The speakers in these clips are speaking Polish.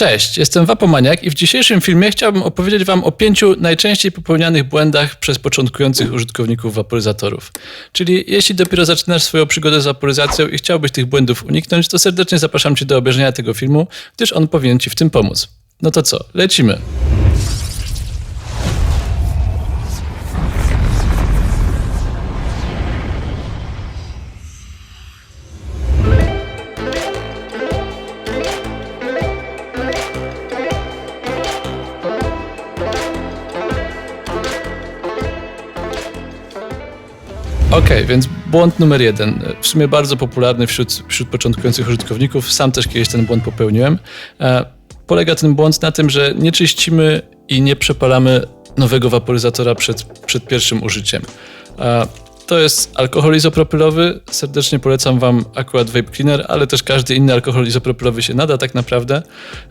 Cześć, jestem Wapomaniak i w dzisiejszym filmie chciałbym opowiedzieć Wam o pięciu najczęściej popełnianych błędach przez początkujących użytkowników waporyzatorów. Czyli jeśli dopiero zaczynasz swoją przygodę z waporyzacją i chciałbyś tych błędów uniknąć, to serdecznie zapraszam Cię do obejrzenia tego filmu, gdyż on powinien Ci w tym pomóc. No to co, lecimy. Okej, więc błąd numer jeden. W sumie bardzo popularny wśród, wśród początkujących użytkowników. Sam też kiedyś ten błąd popełniłem. E, polega ten błąd na tym, że nie czyścimy i nie przepalamy nowego waporyzatora przed, przed pierwszym użyciem. To jest alkohol izopropylowy. Serdecznie polecam Wam akurat Vape Cleaner, ale też każdy inny alkohol izopropylowy się nada tak naprawdę.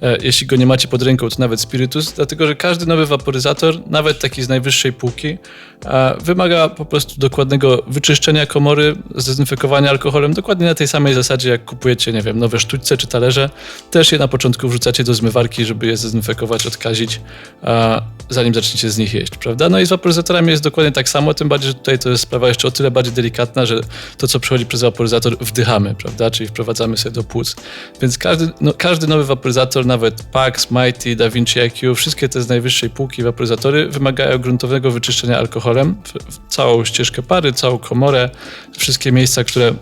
E, jeśli go nie macie pod ręką, to nawet spirytus, dlatego że każdy nowy waporyzator, nawet taki z najwyższej półki, e, wymaga po prostu dokładnego wyczyszczenia komory, zdezynfekowania alkoholem, dokładnie na tej samej zasadzie, jak kupujecie, nie wiem, nowe sztućce czy talerze. Też je na początku wrzucacie do zmywarki, żeby je zdezynfekować, odkazić, e, zanim zaczniecie z nich jeść, prawda? No i z waporyzatorami jest dokładnie tak samo, tym bardziej, że tutaj to jest sprawa jeszcze o tyle bardziej delikatna, że to, co przechodzi przez waporyzator, wdychamy, prawda? Czyli wprowadzamy sobie do płuc. Więc każdy, no, każdy nowy waporyzator, nawet Pax, Mighty, DaVinci IQ, wszystkie te z najwyższej półki waporyzatory wymagają gruntownego wyczyszczenia alkoholem. W, w całą ścieżkę pary, całą komorę, wszystkie miejsca, które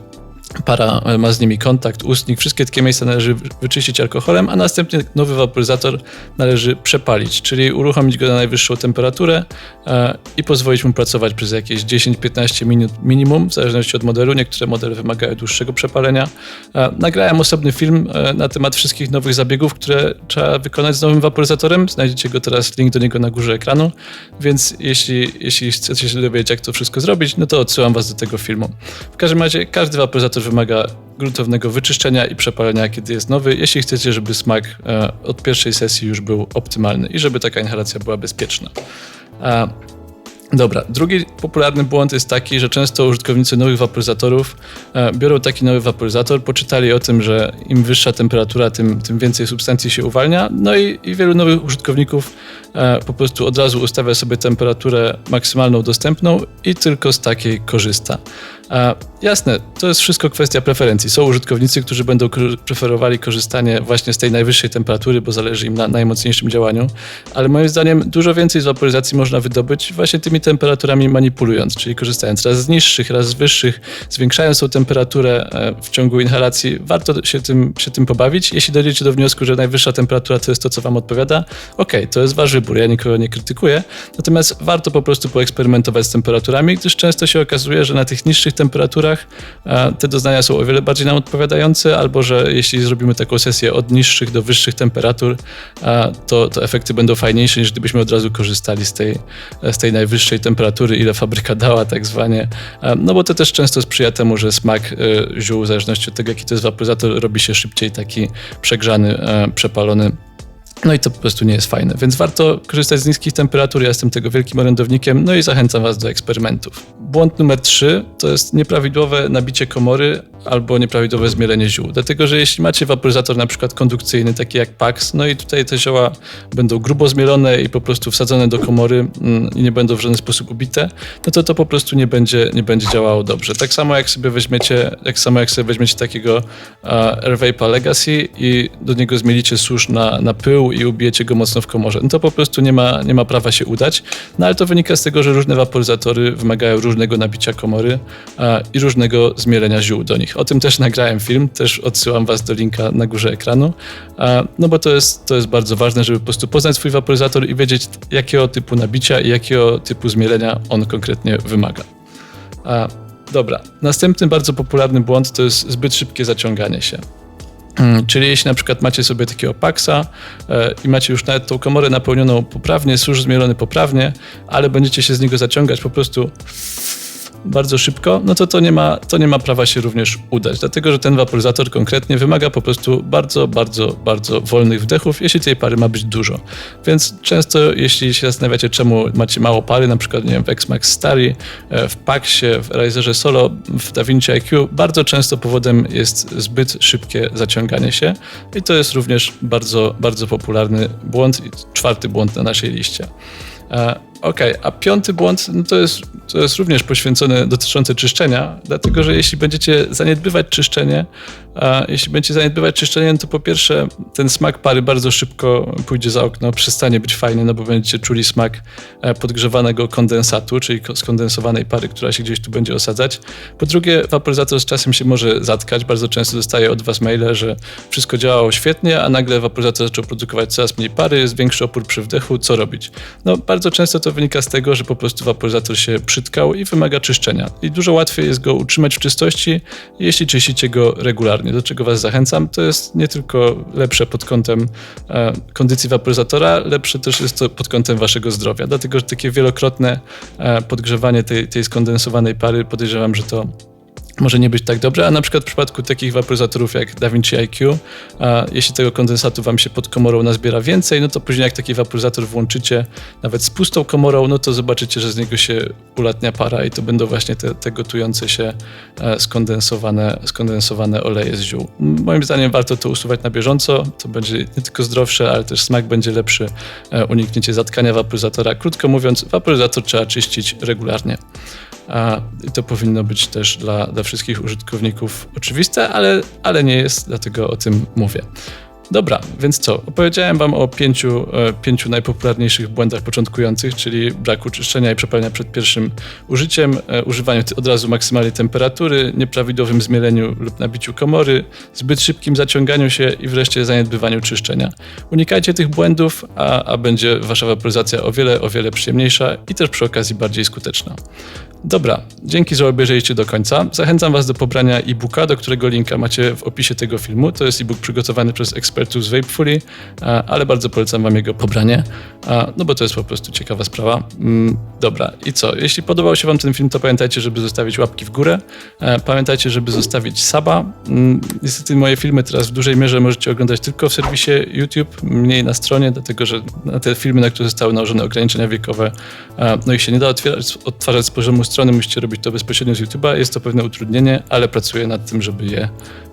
para ma z nimi kontakt, ustnik, wszystkie takie miejsca należy wyczyścić alkoholem, a następnie nowy waporyzator należy przepalić, czyli uruchomić go na najwyższą temperaturę e, i pozwolić mu pracować przez jakieś 10-15 minut minimum, w zależności od modelu. Niektóre modele wymagają dłuższego przepalenia. E, nagrałem osobny film e, na temat wszystkich nowych zabiegów, które trzeba wykonać z nowym waporyzatorem. Znajdziecie go teraz, link do niego na górze ekranu, więc jeśli, jeśli chcecie się dowiedzieć, jak to wszystko zrobić, no to odsyłam Was do tego filmu. W każdym razie każdy waporyzator wymaga gruntownego wyczyszczenia i przepalenia, kiedy jest nowy, jeśli chcecie, żeby smak e, od pierwszej sesji już był optymalny i żeby taka inhalacja była bezpieczna. E, Dobra, drugi popularny błąd jest taki, że często użytkownicy nowych waporyzatorów e, biorą taki nowy waporyzator, poczytali o tym, że im wyższa temperatura, tym, tym więcej substancji się uwalnia, no i, i wielu nowych użytkowników po prostu od razu ustawia sobie temperaturę maksymalną dostępną i tylko z takiej korzysta. E, jasne, to jest wszystko kwestia preferencji. Są użytkownicy, którzy będą preferowali korzystanie właśnie z tej najwyższej temperatury, bo zależy im na najmocniejszym działaniu, ale moim zdaniem dużo więcej z waporyzacji można wydobyć właśnie tymi temperaturami manipulując, czyli korzystając raz z niższych, raz z wyższych, zwiększając tą temperaturę e, w ciągu inhalacji. Warto się tym, się tym pobawić. Jeśli dojdziecie do wniosku, że najwyższa temperatura to jest to, co Wam odpowiada, ok, to jest Wasz wybór, ja nikogo nie krytykuję, natomiast warto po prostu poeksperymentować z temperaturami, gdyż często się okazuje, że na tych niższych temperaturach te doznania są o wiele bardziej nam odpowiadające, albo że jeśli zrobimy taką sesję od niższych do wyższych temperatur, to, to efekty będą fajniejsze niż gdybyśmy od razu korzystali z tej, z tej najwyższej temperatury, ile fabryka dała tak zwanie. No bo to też często sprzyja temu, że smak e, ziół, w zależności od tego jaki to jest waporyzator, robi się szybciej taki przegrzany, e, przepalony no i to po prostu nie jest fajne, więc warto korzystać z niskich temperatur. Ja jestem tego wielkim orędownikiem, no i zachęcam Was do eksperymentów. Błąd numer 3 to jest nieprawidłowe nabicie komory albo nieprawidłowe zmielenie ziół. Dlatego, że jeśli macie waporyzator na przykład kondukcyjny, taki jak PAX, no i tutaj te zioła będą grubo zmielone i po prostu wsadzone do komory mm, i nie będą w żaden sposób ubite, no to to po prostu nie będzie, nie będzie działało dobrze. Tak samo jak sobie weźmiecie, jak samo jak sobie weźmiecie takiego uh, Legacy i do niego zmielicie susz na, na pył i ubijecie go mocno w komorze. No to po prostu nie ma, nie ma prawa się udać. No ale to wynika z tego, że różne waporyzatory wymagają różnego nabicia komory a, i różnego zmielenia ziół do nich. O tym też nagrałem film, też odsyłam Was do linka na górze ekranu. No bo to jest, to jest bardzo ważne, żeby po prostu poznać swój waporyzator i wiedzieć, jakiego typu nabicia i jakiego typu zmielenia on konkretnie wymaga. Dobra, następny bardzo popularny błąd to jest zbyt szybkie zaciąganie się. Mm, czyli jeśli na przykład macie sobie takiego paksa e, i macie już nawet tą komorę napełnioną poprawnie, susz zmielony poprawnie, ale będziecie się z niego zaciągać po prostu bardzo szybko, no to to nie ma, to nie ma prawa się również udać, dlatego że ten waporyzator konkretnie wymaga po prostu bardzo, bardzo, bardzo wolnych wdechów, jeśli tej pary ma być dużo. Więc często, jeśli się zastanawiacie, czemu macie mało pary, na przykład nie wiem, w Xmax Stari, e, w Paxie, w Razerze Solo, w DaVinci IQ, bardzo często powodem jest zbyt szybkie zaciąganie się i to jest również bardzo, bardzo popularny błąd i czwarty błąd na naszej liście. Okej, a piąty błąd no to, jest, to jest również poświęcony dotyczący czyszczenia, dlatego że jeśli będziecie zaniedbywać czyszczenie, a jeśli będziecie zaniedbywać czyszczenie, no to po pierwsze ten smak pary bardzo szybko pójdzie za okno, przestanie być fajny, no bo będziecie czuli smak e, podgrzewanego kondensatu, czyli ko- skondensowanej pary, która się gdzieś tu będzie osadzać. Po drugie, waporyzator z czasem się może zatkać. Bardzo często dostaję od Was maile, że wszystko działało świetnie, a nagle waporyzator zaczął produkować coraz mniej pary, jest większy opór przy wdechu. Co robić? No, bardzo często to wynika z tego, że po prostu waporyzator się przytkał i wymaga czyszczenia. I dużo łatwiej jest go utrzymać w czystości, jeśli czyścicie go regularnie. Do czego Was zachęcam, to jest nie tylko lepsze pod kątem e, kondycji waporyzatora, lepsze też jest to pod kątem Waszego zdrowia. Dlatego, że takie wielokrotne e, podgrzewanie tej, tej skondensowanej pary podejrzewam, że to może nie być tak dobrze, a na przykład w przypadku takich waporyzatorów jak DaVinci IQ, a jeśli tego kondensatu wam się pod komorą nazbiera więcej, no to później jak taki waporyzator włączycie nawet z pustą komorą, no to zobaczycie, że z niego się ulatnia para i to będą właśnie te, te gotujące się e, skondensowane, skondensowane oleje z ziół. Moim zdaniem warto to usuwać na bieżąco, to będzie nie tylko zdrowsze, ale też smak będzie lepszy, e, unikniecie zatkania waporyzatora. Krótko mówiąc, waporyzator trzeba czyścić regularnie. A, I to powinno być też dla, dla wszystkich użytkowników oczywiste, ale, ale nie jest, dlatego o tym mówię. Dobra, więc co? Opowiedziałem Wam o pięciu, e, pięciu najpopularniejszych błędach początkujących, czyli braku czyszczenia i przepalenia przed pierwszym użyciem, e, używaniu od razu maksymalnej temperatury, nieprawidłowym zmieleniu lub nabiciu komory, zbyt szybkim zaciąganiu się i wreszcie zaniedbywaniu czyszczenia. Unikajcie tych błędów, a, a będzie Wasza waporyzacja o wiele, o wiele przyjemniejsza i też przy okazji bardziej skuteczna. Dobra, dzięki, że obejrzeliście do końca. Zachęcam Was do pobrania e-booka, do którego linka macie w opisie tego filmu. To jest e-book przygotowany przez ekspertów z Vapefully, a, ale bardzo polecam Wam jego pobranie, no bo to jest po prostu ciekawa sprawa. Mm, dobra, i co? Jeśli podobał się Wam ten film, to pamiętajcie, żeby zostawić łapki w górę. E, Pamiętajcie, żeby zostawić suba. Mm, Niestety moje filmy teraz w dużej mierze możecie oglądać tylko w serwisie YouTube, mniej na stronie, dlatego że na te filmy, na które zostały nałożone ograniczenia wiekowe, no ich się nie da otwierać, odtwarzać z poziomu strony, musicie robić to bezpośrednio z YouTube'a. Jest to pewne utrudnienie, ale pracuję nad tym, żeby je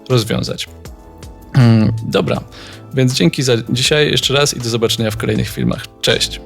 rozwiązać. Dobra, więc dzięki za dzisiaj jeszcze raz i do zobaczenia w kolejnych filmach. Cześć!